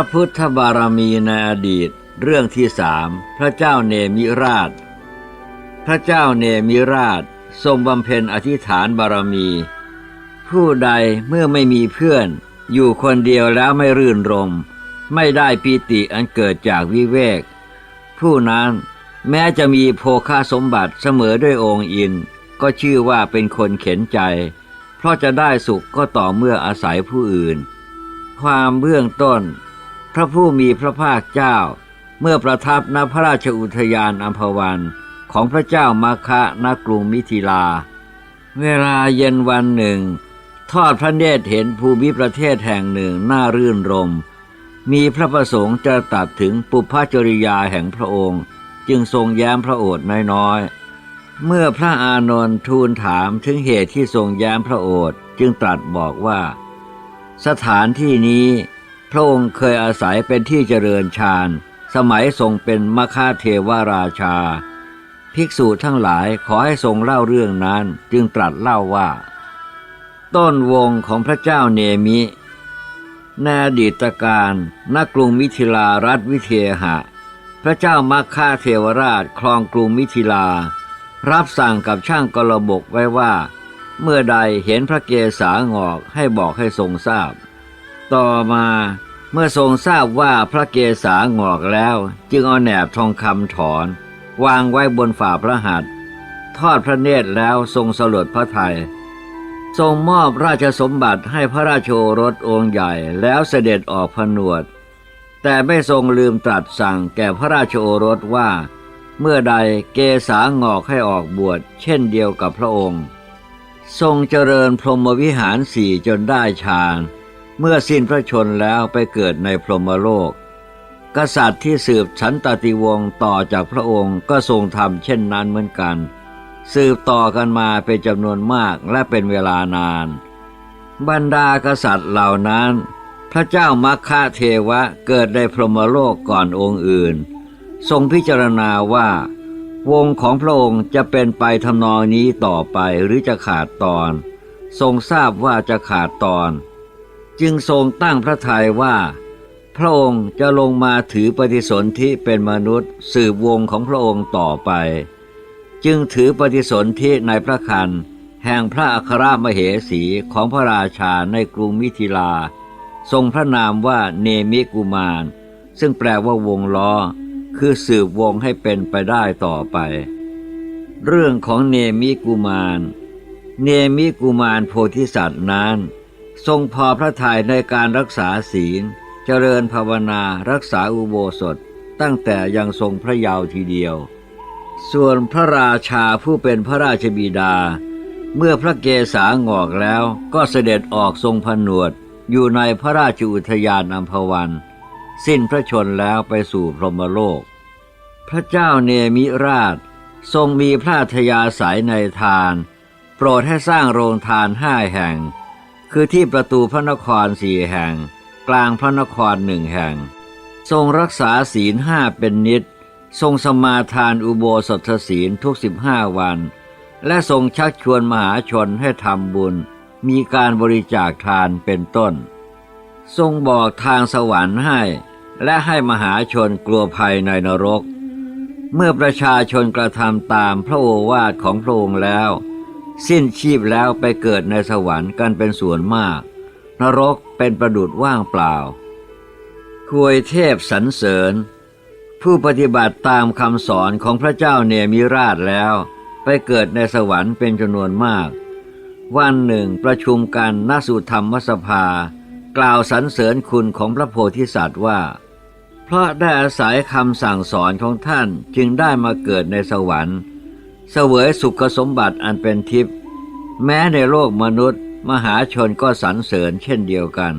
พระพุทธบารมีในอดีต เรื่องที่สามพระเจ้าเนมิราช พระเจ้าเนมิราชทรงบำเพ็ญอธิษฐานบารมี ผู้ใดเมื่อไม่มีเพื่อน อยู่คนเดียวแล้วไม่รื่นรม ไม่ได้ปีติอันเกิดจากวิเวก ผู้นั้นแม้จะมีโภคาสมบัติเสมอด้วยองค์อิน ก็ชื่อว่าเป็นคนเข็นใจ เพราะจะได้สุขก็ต่อเมื่ออาศัยผู้อื่น ความเบื้องต้น พระผู้มีพระภาคเจ้า เมื่อประทับณพระราชอุทยานอัมพวันของพระเจ้ามาคะณกรุงมิถิลา เวลาเย็นวันหนึ่ง ทอดพระเนตรเห็นภูมิประเทศแห่งหนึ่งน่ารื่นรม มีพระประสงค์จะตัดถึงปุพพจริยาแห่งพระองค์ จึงทรงแย้มพระโอษฐ์น้อยๆ เมื่อพระอานนท์ทูลถามถึงเหตุที่ทรงแย้มพระโอษฐ์จึงตรัสบอกว่า สถานที่นี้ พระองค์เคยอาศัยเป็นที่เจริญฌานสมัยทรงเป็นมคาเทวราชา ภิกษุทั้งหลายขอให้ทรงเล่าเรื่องนั้นจึงตรัสเล่าว่า ต้นวงของพระเจ้าเนมิในอดีตการณกรุงมิถิลารัฐวิเทหะ พระเจ้ามัคคาเทวราชครองกรุงมิถิลา รับสั่งกับช่างกลบกไว้ว่า เมื่อใดเห็นพระเกศางอกให้บอกให้ทรงทราบ ต่อมาเมื่อทรงทราบว่าพระเกศางอกแล้ว จึงเอาแหนบทองคำถอน วางไว้บนฝ่าพระหัตถ์ทอดพระเนตรแล้วทรงสลดพระทัยทรงมอบราชสมบัติให้พระราชโอรสองค์ใหญ่แล้วเสด็จออกผนวด แต่ไม่ทรงลืมตรัสสั่งแก่พระราชโอรสว่า เมื่อใดเกษางอกให้ออกบวชเช่นเดียวกับพระองค์ ทรงเจริญพรหมวิหารสี่จนได้ฌาน เมื่อสิ้นพระชนแล้วไปเกิดในพรหมโลก กษัตริย์ที่สืบฉันตติวงศ์ต่อจากพระองค์ก็ทรงทำเช่นนั้นเหมือนกัน สืบต่อกันมาเป็นจำนวนมากและเป็นเวลานาน บรรดากษัตริย์เหล่านั้น พระเจ้ามัคคะเทวะเกิดในพรหมโลกก่อนองค์อื่น ทรงพิจารณาว่า วงของพระองค์จะเป็นไปทำนองนี้ต่อไปหรือจะขาดตอน ทรงทราบว่าจะขาดตอน จึงทรงตั้งพระทัยว่า พระองค์จะลงมาถือปฏิสนธิเป็นมนุษย์ สืบวงของพระองค์ต่อไป จึงถือปฏิสนธิในพระคันแห่งพระอัครมเหสีของพระราชาในกรุงมิถิลา ทรงพระนามว่าเนมิกุมาร ซึ่งแปลว่าวงล้อ คือสืบวงให้เป็นไปได้ต่อไป เรื่องของเนมิกุมาร เนมิกุมารโพธิสัตว์นั้น ทรงพอพระทัยในการรักษาศีล เจริญภาวนารักษาอุโบสถตั้งแต่ยังทรงพระเยาว์ทีเดียว ส่วนพระราชาผู้เป็นพระราชบิดา เมื่อพระเกศางอกแล้วก็เสด็จออกทรงผนวด อยู่ในพระราชอุทยานอัมพวัน สิ้นพระชนแล้วไปสู่พรหมโลก พระเจ้าเนมิราชทรงมีพระอัธยาศัยในทาน โปรดให้สร้างโรงทานห้าแห่ง คือที่ประตูพระนครสี่แห่ง กลางพระนครหนึ่งแห่ง ทรงรักษาศีลห้าเป็นนิด ทรงสมาทานอุโบสถศีลทุกสิบห้าวัน และทรงชักชวนมหาชนให้ทำบุญ มีการบริจาคทานเป็นต้น ทรงบอกทางสวรรค์ให้ และให้มหาชนกลัวภัยในนรก เมื่อประชาชนกระทำตามพระโอวาทของพระองค์แล้ว สิ้นชีพแล้วไปเกิดในสวรรค์กันเป็นส่วนมาก นรกเป็นประดุดว่างเปล่า ควยเทพสรรเสริญ ผู้ปฏิบัติตามคำสอนของพระเจ้าเนมิราชแล้ว ไปเกิดในสวรรค์เป็นจำนวนมาก วันหนึ่งประชุมกันณสุธรรมสภา กล่าวสรรเสริญคุณของพระโพธิสัตว์ว่า เพราะได้อาศัยคำสั่งสอนของท่านจึงได้มาเกิดในสวรรค์เสวยสุขสมบัติอันเป็นทิพย์ แม้ในโลกมนุษย์ มหาชนก็สรรเสริญเช่นเดียวกัน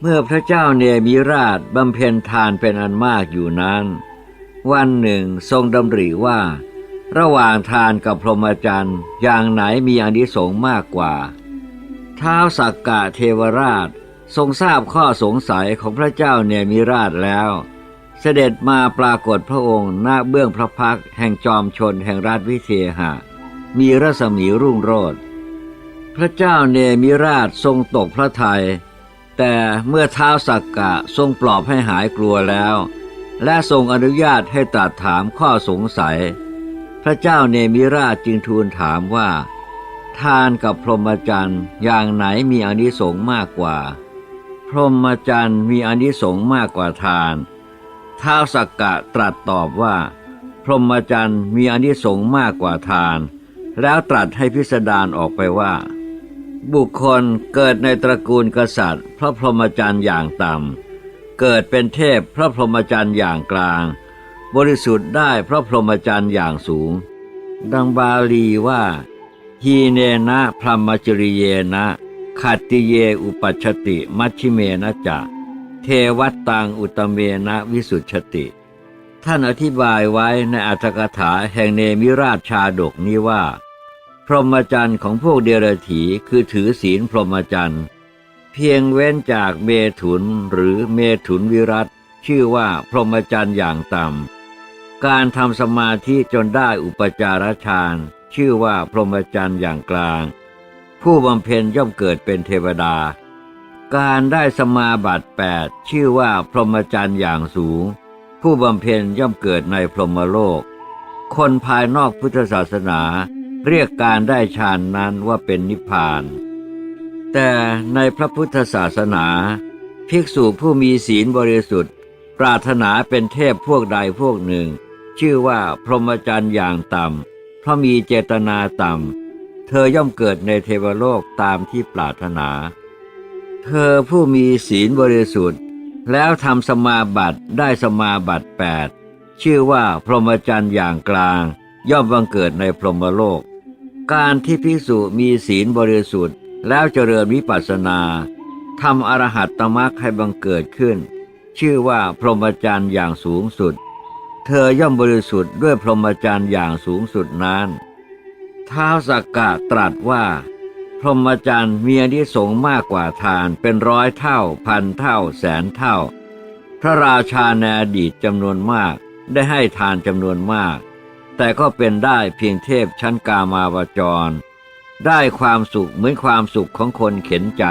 เมื่อพระเจ้าเนมิราชบำเพ็ญทานเป็นอันมากอยู่นั้น วันหนึ่งทรงดำริว่า ระหว่างทานกับพรหมจรรย์อย่างไหนมีอานิสงส์มากกว่าท้าวสักกะเทวราชทรงทราบข้อสงสัยของพระเจ้าเนมิราชแล้ว เสด็จมาปรากฏพระองค์หน้าเบื้องพระพักแห่งจอมชนแห่งรัฐวิเทหะ มีรัศมีรุ่งโรจน์พระเจ้าเนมิราชทรงตกพระทยัยแต่เมื่อเท้าสักกะทรงปลอบให้หายกลัวแล้ว และทรงอนุญาตให้ตรัสถามข้อสงสัย พระเจ้าเนมิราชจึงทูลถามว่า ทานกับพรหมจรรย์อย่างไหนมีอนิสงส์มากกว่า พรหมจรรย์มีอนิสงส์มากกว่าทานท้าวสักกะตรัสตอบว่า พรหมจรรย์มีอนิสงส์มากกว่าทาน แล้วตรัสให้พิสดารออกไปว่า บุคคลเกิดในตระกูลกษัตริย์ พระพรหมจรรย์อย่างต่ำ เกิดเป็นเทพพระพรหมจรรย์อย่างกลาง บริสุทธิ์ได้พระพรหมจรรย์อย่างสูง ดังบาลีว่าฮีเนนะพรหมจริเยนะขัตติเยอุปัชติมัชชิเมนะจะเทวัตตังอุตเมนะวิสุทธติ ท่านอธิบายไว้ในอัตถกถาแห่งเนมิราชชาดกนี้ว่า พรหมจรรย์ของพวกเดรัจฉีคือถือศีลพรหมจรรย์ เพียงเว้นจากเมถุนหรือเมถุนวิรัตชื่อว่าพรหมจรรย์อย่างต่ำ การทำสมาธิจนได้อุปจารฌานชื่อว่าพรหมจรรย์อย่างกลาง ผู้บำเพ็ญย่อมเกิดเป็นเทวดา การได้สมาบัติแปดชื่อว่าพรหมจรรย์อย่างสูง ผู้บำเพ็ญย่อมเกิดในพรหมโลก คนภายนอกพุทธศาสนา เรียกการได้ฌานนั้นว่าเป็นนิพพาน แต่ในพระพุทธศาสนา ภิกษุผู้มีศีลบริสุทธิ์ ปรารถนาเป็นเทพพวกใดพวกหนึ่ง ชื่อว่าพรหมจรรย์อย่างต่ำเพราะมีเจตนาต่ำ เธอย่อมเกิดในเทวโลกตามที่ปรารถนา เธอผู้มีศีลบริสุทธิ์ แล้วทำสมาบัติได้สมาบัติแปดชื่อว่าพรหมจรรย์อย่างกลาง ย่อมบังเกิดในพรหมโลก การที่ภิกษุมีศีลบริสุทธิ์ แล้วเจริญวิปัสสนาทำอรหัตตมรรคให้บังเกิดขึ้น ชื่อว่าพรหมจรรย์อย่างสูงสุด เธอย่อมบริสุทธิ์ด้วยพรหมจรรย์อย่างสูงสุดนั้นท้าวสักกะตรัสว่า พรหมจรรย์มีอนิสงส์มากกว่าทานเป็นร้อยเท่า พันเท่า แสนเท่า พระราชาในอดีตจำนวนมากได้ให้ทานจำนวนมาก แต่ก็เป็นได้เพียงเทพชั้นกามาวจร ได้ความสุขเหมือนความสุขของคนเข็นใจ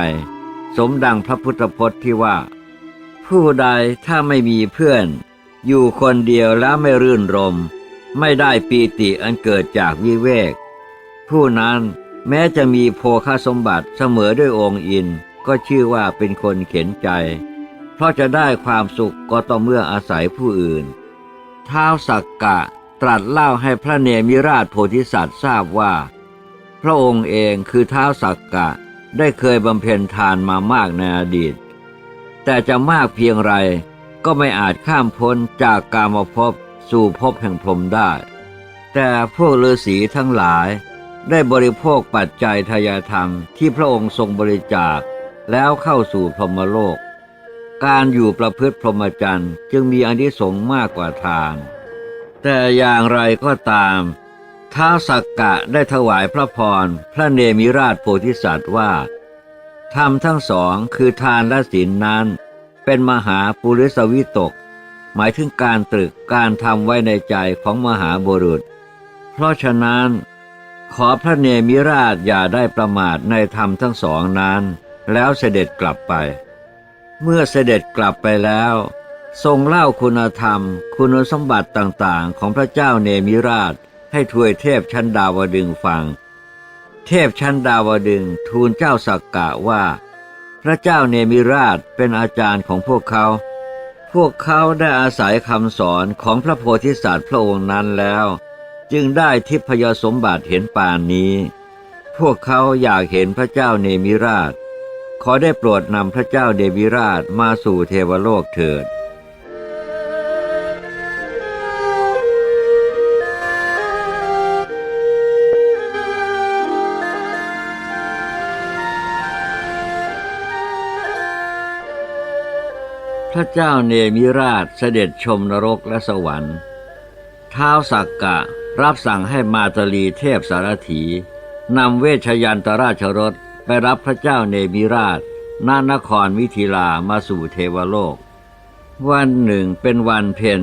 สมดังพระพุทธพจน์ที่ว่า ผู้ใดถ้าไม่มีเพื่อน อยู่คนเดียวแล้วไม่รื่นรม ไม่ได้ปีติอันเกิดจากวิเวก ผู้นั้นแม้จะมีโภคสมบัติเสมอด้วยองค์อินก็ชื่อว่าเป็นคนเข็นใจ เพราะจะได้ความสุขก็ต้องเมื่ออาศัยผู้อื่น ท้าวสักกะ ตรัสเล่าให้พระเนมิราชโพธิสัตว์ทราบว่า พระองค์เองคือท้าวสักกะได้เคยบำเพ็ญทานมามากในอดีต แต่จะมากเพียงไรก็ไม่อาจข้ามพ้นจากกามภพสู่ภพแห่งพรหมได้ แต่พวกฤาษีทั้งหลายได้บริโภคปัจจัยทายธรรมที่พระองค์ทรงบริจาคแล้วเข้าสู่พรหมโลก การอยู่ประพฤติพรหมจรรย์จึงมีอนิสงส์มากกว่าทาน แต่อย่างไรก็ตามท้าวสักกะได้ถวายพระพรพระเนมิราชโพธิสัตว์ว่าธรรมทั้งสองคือทานและศีลนั้น เป็นมหาปุริสวิตก หมายถึงการตรึกการทำไว้ในใจของมหาบุรุษ เพราะฉะนั้น ขอพระเนมิราชอย่าได้ประมาทในธรรมทั้งสองนั้น แล้วเสด็จกลับไป เมื่อเสด็จกลับไปแล้ว ทรงเล่าคุณธรรม คุณสมบัติต่างๆ ของพระเจ้าเนมิราช ให้ทวยเทพชั้นดาวดึงฟัง เทพชั้นดาวดึงทูลเจ้าสักกะว่า พระเจ้าเนมิราชเป็นอาจารย์ของพวกเขา พวกเขาได้อาศัยคำสอนของพระโพธิสัตว์พระองค์นั้นแล้ว จึงได้ทิพยสมบัติเห็นป่านนี้ พวกเขาอยากเห็นพระเจ้าเนมิราช ขอได้โปรดนำพระเจ้าเดวิราชมาสู่เทวโลกเถิด พระเจ้าเนมิราชเสด็จชมนรกและสวรรค์ท้าวสักกะรับสั่งให้มาตลีเทพสารถีนำเวชยันตราชรถไปรับพระเจ้าเนมิราชณนครวิทิลามาสู่เทวโลก วันหนึ่งเป็นวันเพ็ญ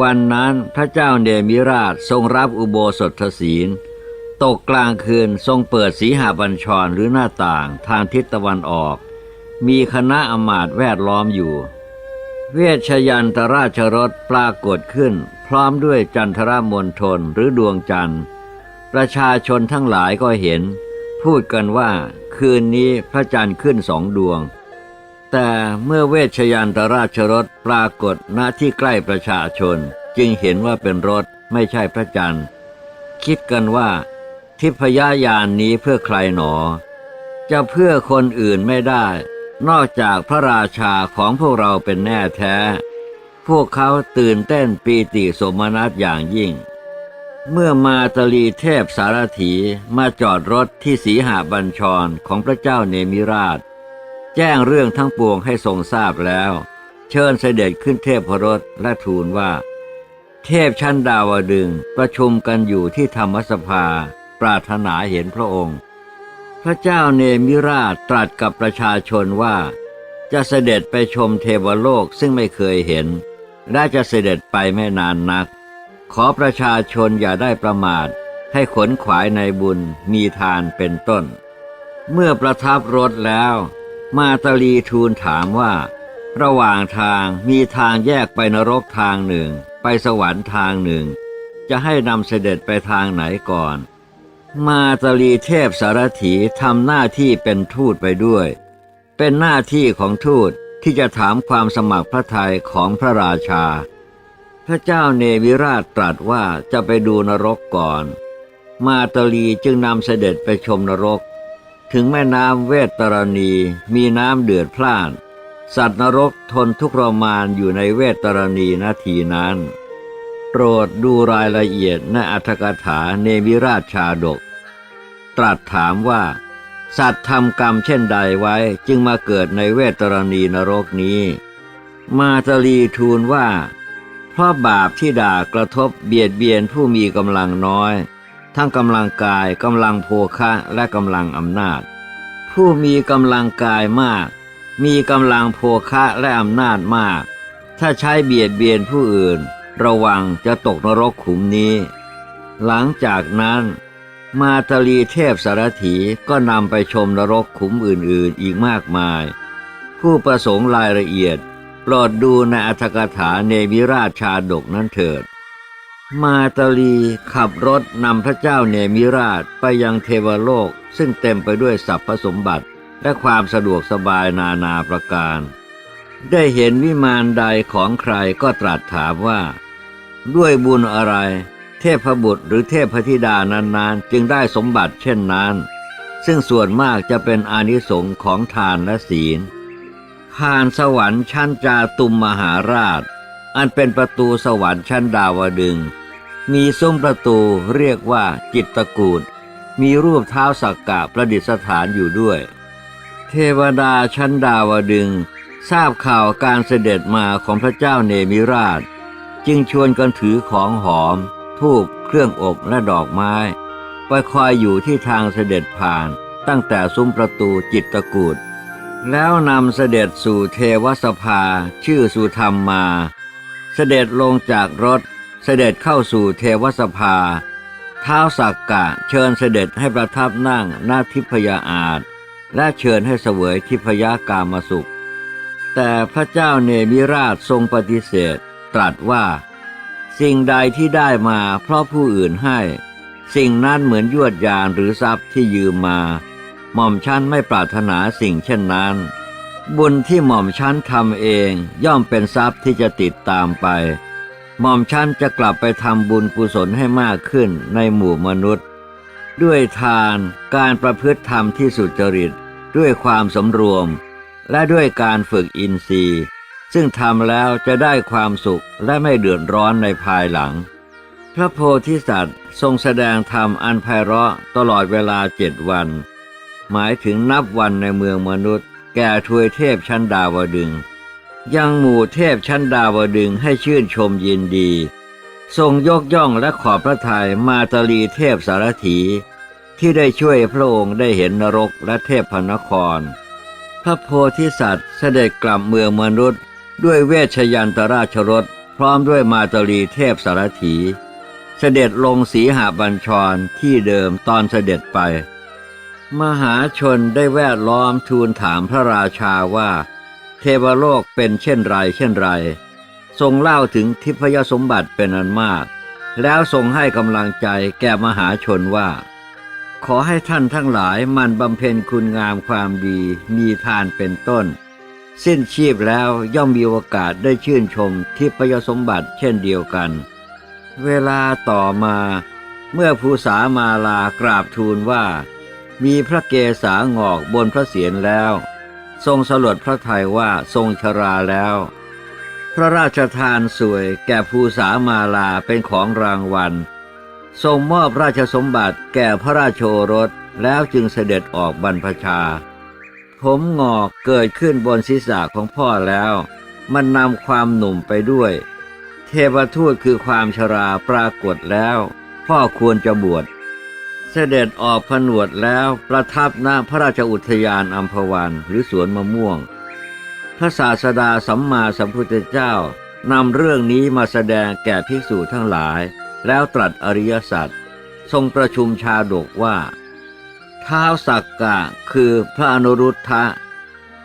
วันนั้นพระเจ้าเนมิราชทรงรับอุโบสถศีล ตกกลางคืนทรงเปิดสีหาบัญชรหรือหน้าต่างทางทิศตะวันออก มีคณะอมาตแวดล้อมอยู่ เวชยันตราชรถปรากฏขึ้น พร้อมด้วยจันทรมณฑลหรือดวงจันทร์ ประชาชนทั้งหลายก็เห็น พูดกันว่าคืนนี้พระจันทร์ขึ้นสองดวง แต่เมื่อเวชยันตราชรถปรากฏณที่ใกล้ประชาชน จึงเห็นว่าเป็นรถไม่ใช่พระจันทร์ คิดกันว่า ทิพยายานนี้เพื่อใครหนอ จะเพื่อคนอื่นไม่ได้ นอกจากพระราชาของพวกเราเป็นแน่แท้ พวกเขาตื่นเต้นปีติสมนัสอย่างยิ่ง เมื่อมาตลีเทพสารถีมาจอดรถที่สีหาบัญชรของพระเจ้าเนมิราช แจ้งเรื่องทั้งปวงให้ทรงทราบแล้ว เชิญเสด็จขึ้นเทพพรถและทูลว่า เทพชั้นดาวดึงประชุมกันอยู่ที่ธรรมสภา ปรารถนาเห็นพระองค์ พระเจ้าเนมิราชตรัสกับประชาชนว่า จะเสด็จไปชมเทวโลกซึ่งไม่เคยเห็น และจะเสด็จไปไม่นานนัก ขอประชาชนอย่าได้ประมาท ให้ขนขวายในบุญมีทานเป็นต้น เมื่อประทับรถแล้ว มาตาลีทูลถามว่า ระหว่างทางมีทางแยกไปนรกทางหนึ่ง ไปสวรรค์ทางหนึ่ง จะให้นำเสด็จไปทางไหนก่อน มาตลีเทพสารถีทำหน้าที่เป็นทูตไปด้วย เป็นหน้าที่ของทูตที่จะถามความสมัครพระทัยของพระราชา พระเจ้าเนวิราชตรัสว่าจะไปดูนรกก่อน มาตลีจึงนำเสด็จไปชมนรก ถึงแม่น้ำเวตตรณีมีน้ำเดือดพล่าน สัตว์นรกทนทุกข์ทรมานอยู่ในเวตตรณีนาทีนั้น โปรดดูรายละเอียดในอัตถกถาเนวิราชชาดก ตรัสถามว่า สัตว์ทำกรรมเช่นใดไว้จึงมาเกิดในเวตรณีนรกนี้ มาตาลีทูลว่า เพราะบาปที่ด่ากระทบเบียดเบียนผู้มีกำลังน้อย ทั้งกำลังกายกำลังโภคะและกำลังอำนาจ ผู้มีกำลังกายมาก มีกำลังโภคะและอำนาจมาก ถ้าใช้เบียดเบียนผู้อื่น ระวังจะตกนรกขุมนี้ หลังจากนั้น มาตลีเทพสารถีก็นำไปชมนรกขุมอื่นๆอีกมากมาย ผู้ประสงค์รายละเอียดโปรดดูในอัตถกถาเนวิราชชาดกนั้นเถิด มาตาลีขับรถนำพระเจ้าเนมิราชไปยังเทวโลก ซึ่งเต็มไปด้วยสรรพสมบัติและความสะดวกสบายนานาประการ ได้เห็นวิมานใดของใครก็ตรัสถามว่า ด้วยบุญอะไร ทพบุตรหรือเทพธิดานานๆ จึงได้สมบัติเช่นนั้น ซึ่งส่วนมากจะเป็นอานิสงส์ของทานและศีลผ่านสวรรค์ชั้นจาตุมมหาราช อันเป็นประตูสวรรค์ชั้นดาวดึง มีซุ้มประตูเรียกว่าจิตตกูดมีรูปเท้าสักกะประดิษฐานอยู่ด้วย เทวดาชั้นดาวดึง ทราบข่าวการเสด็จมาของพระเจ้าเนมิราช จึงชวนกันถือของหอม ทูบเครื่องอบและดอกไม้ไปคอยอยู่ที่ทางเสด็จผ่านตั้งแต่ซุ้มประตูจิตตะกูดแล้วนำเสด็จสู่เทวสภาชื่อสุธรรมมา เสด็จลงจากรถ เสด็จเข้าสู่เทวสภาเท้าสักกะเชิญเสด็จให้ประทับนั่งหน้าทิพยาอาจและเชิญให้เสวยทิพยากามสุข แต่พระเจ้าเนมิราชทรงปฏิเสธ ตรัสว่า สิ่งใดที่ได้มาเพราะผู้อื่นให้ สิ่งนั้นเหมือนยวดยานหรือทรัพย์ที่ยืมมา หม่อมชั้นไม่ปรารถนาสิ่งเช่นนั้น บุญที่หม่อมชั้นทำเองย่อมเป็นทรัพย์ที่จะติดตามไป หม่อมชั้นจะกลับไปทำบุญกุศลให้มากขึ้นในหมู่มนุษย์ ด้วยทานการประพฤติธรรมที่สุจริต ด้วยความสำรวม และด้วยการฝึกอินทรีย์ ซึ่งทำแล้วจะได้ความสุขและไม่เดือดร้อนในภายหลัง พระโพธิสัตว์ทรงแสดงธรรมอันไพเราะตลอดเวลาเจ็ดวัน หมายถึงนับวันในเมืองมนุษย์ แก่ทวยเทพชั้นดาวดึง ยังหมู่เทพชั้นดาวดึงให้ชื่นชมยินดี ทรงยกย่องและขอบพระทัยมาตลีเทพสารถี ที่ได้ช่วยพระองค์ได้เห็นนรกและเทพพนคร พระโพธิสัตว์เสด็จกลับเมืองมนุษย์ ด้วยเวชยันตราชรถพร้อมด้วยมาตาลีเทพสารถี เสด็จลงสีหาบัญชรที่เดิมตอนเสด็จไป มหาชนได้แวดล้อมทูลถามพระราชาว่า เทวโลกเป็นเช่นไรเช่นไร ทรงเล่าถึงทิพยสมบัติเป็นอันมาก แล้วทรงให้กำลังใจแก่มหาชนว่า ขอให้ท่านทั้งหลายมันบำเพ็ญคุณงามความดีมีทานเป็นต้น สิ้นชีพแล้วย่อมมีโอกาสได้ชื่นชมทิพยสมบัติเช่นเดียวกัน เวลาต่อมา เมื่อภูษามาลากราบทูลว่า มีพระเกศางอกบนพระเศียรแล้ว ทรงสลดพระทัยว่าทรงชราแล้ว พระราชทานสวยแก่ภูษามาลาเป็นของรางวัล ทรงมอบราชสมบัติแก่พระราชโชรสแล้วจึงเสด็จออกบรรพชา ผมงอกเกิดขึ้นบนศีรษะของพ่อแล้ว มันนำความหนุ่มไปด้วย เทวทูตคือความชราปรากฏแล้ว พ่อควรจะบวช เสด็จออกผนวดแล้วประทับณพระราชอุทยานอัมพวันหรือสวนมะม่วง พระศาสดาสัมมาสัมพุทธเจ้านำเรื่องนี้มาแสดงแก่ภิกษุทั้งหลาย แล้วตรัสอริยสัจทรงประชุมชาดกว่า ท้าวสักกะคือพระอนุรุทธะ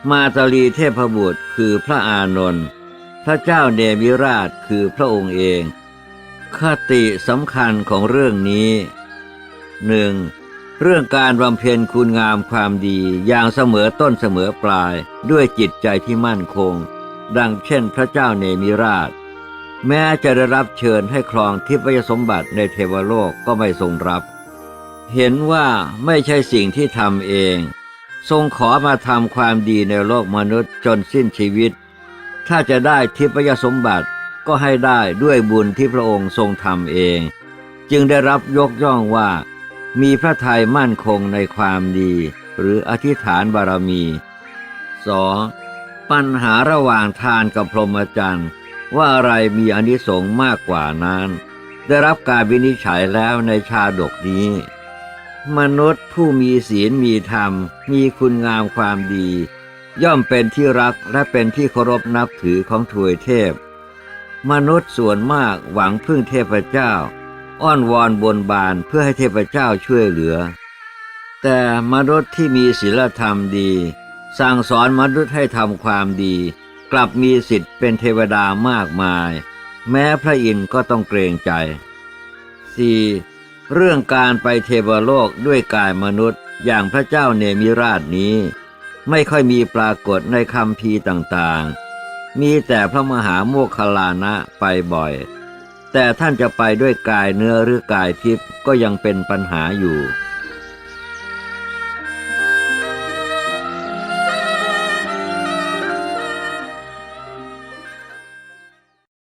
มาตลีเทพบุตรคือพระอานนท์พระเจ้าเนมิราชคือพระองค์เอง คติสำคัญของเรื่องนี้หนึ่งเรื่องการบำเพ็ญคุณงามความดีอย่างเสมอต้นเสมอปลายด้วยจิตใจที่มั่นคง ดังเช่นพระเจ้าเนมิราช แม้จะได้รับเชิญให้ครองทิพยสมบัติในเทวโลกก็ไม่ทรงรับ เห็นว่าไม่ใช่สิ่งที่ทำเอง ทรงขอมาทำความดีในโลกมนุษย์จนสิ้นชีวิต ถ้าจะได้ทิพยสมบัติก็ให้ได้ด้วยบุญที่พระองค์ทรงทำเอง จึงได้รับยกย่องว่า มีพระทัยมั่นคงในความดี หรืออธิษฐานบารมี 2. ปัญหาระหว่างทานกับพรหมจรรย์ว่าอะไรมีอนิสงส์มากกว่านั้น ได้รับการวินิจฉัยแล้วในชาดกนี้ มนุษย์ผู้มีศีลมีธรรม มีคุณงามความดี ย่อมเป็นที่รักและเป็นที่เคารพนับถือของถวยเทพ มนุษย์ส่วนมากหวังพึ่งเทพเจ้า อ้อนวอนบนบานเพื่อให้เทพเจ้าช่วยเหลือ แต่มนุษย์ที่มีศีลธรรมดี สั่งสอนมนุษย์ให้ทำความดี กลับมีสิทธิ์เป็นเทวดามากมาย แม้พระอินทร์ก็ต้องเกรงใจ 4. เรื่องการไปเทวโลกด้วยกายมนุษย์ อย่างพระเจ้าเนมิราชนี้ ไม่ค่อยมีปรากฏในคำพีต่างๆ มีแต่พระมหาโมคคลลานะไปบ่อย แต่ท่านจะไปด้วยกายเนื้อหรือกายทิพย์ก็ยังเป็นปัญหาอยู่